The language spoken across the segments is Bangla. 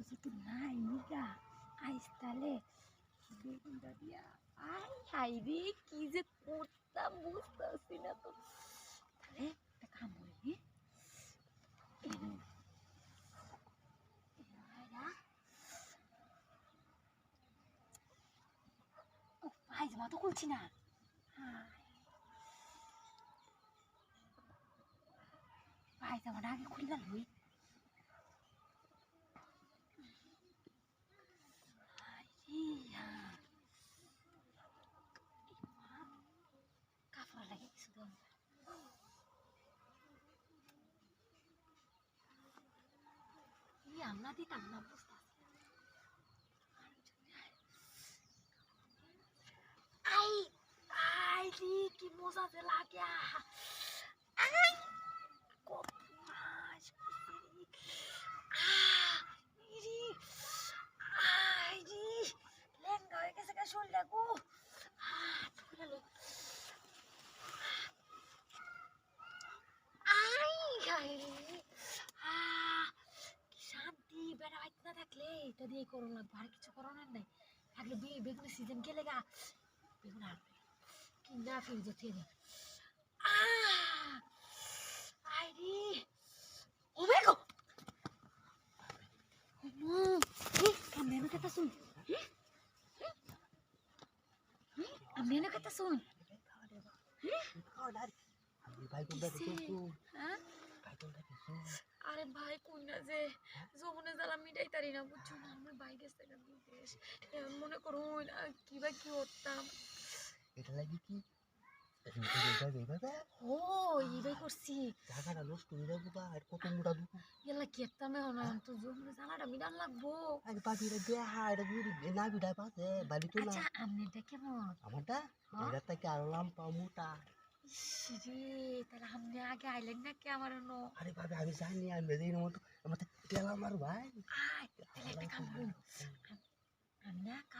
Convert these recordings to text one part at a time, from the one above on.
যদি নাই নিগা, আইস তাহলে। বেগুনটা দিয়া আই হাই রে, কি যে করতাম বুঝতেছি না তো। তাহলে একটা কাম করি হ্যাঁ? পায়জামা তো খুলছি না। হায়। পায়জামাটা আগে খুললাম লই ই আমরা দিতাম না বুঝতে লেঙ্গা হয়ে গেছে গা শরীরটা গো ধরে লো আই আই রে আহ, কি শান্তি বেড়া বাইতে না থাকলে এটা দিয়ে করো লাগবে আর কিছু করোনার নাই। থাকলে বে বেগুনের সিজন গেলে গা বেগুন আর কি না ফিরে যেতে রে আহ! আই ও মে গো ও এ আমি না কথা শুন। আমি না কথা শুন। হ্যাঁ? ভাই কোনটা দেখছ? আরে ভাই কোনটা যে যৌবনে জ্বালা মিটাই তারি না বুঝছ না আমার ভাই গেছে গা বিদেশ এখন মনে করুন কি বা কি করতাম? এটা লাগি কি? ও করছি। জায়গাটা নষ্ট হয়ে যাব বা আর কত মোটা দুটো। এলা কেতাম তো লাগবো। আরে বাবি না বিড়া তো না আচ্ছা কেমন? আমারটা? হ্যাঁ? এটা থেকে আরও লাম্পা মোটা। ইস রে তাহলে আপনি আগে আইলেন নাকি আমার নো আরে বাবি আমি জানি আমি বেদিন মতো আমার তেলা ভাই। আয় তাহলে একটা কাম করুন।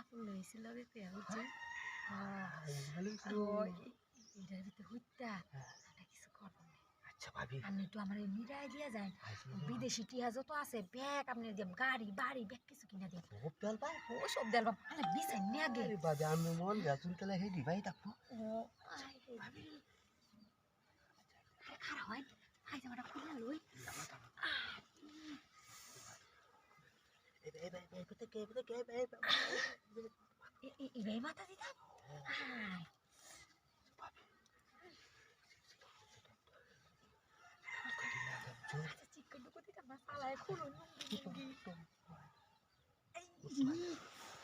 আমি না কাপড় লইছিল দিতে বুঝছেন ওই এটার ভিতরে হইতা কিছু করব আচ্ছা ভাবি। আপনি একটু আমার মিরাই দিয়া যায় আইসি বিদেশি টিয়া যত আছে ব্যাগ আপনি দিম গাড়ি বাড়ি ব্যাগ কিছু কিনা পাই ও সব দেল নিয়ে আমি মন গাছুন তেলে হে দিবাই ও আরে। খারাপ হয়। আই জামাটা খুলে লই। এই এই এই এই কত কে কত কে এই ইবাই মাথা দিতাম আয় আচ্ছা চিকন টুকু দিতাম না সালায় খুলো লুঙ্গি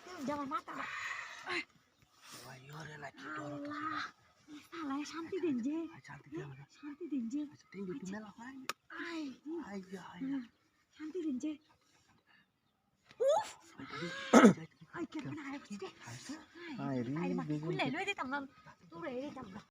লুঙ্গি আমার মাথা ভাই ওরে না কি ডর তো আল্লাহ সালায় শান্তি দেন যে শান্তি দে মানে শান্তি দেন যে আচ্ছা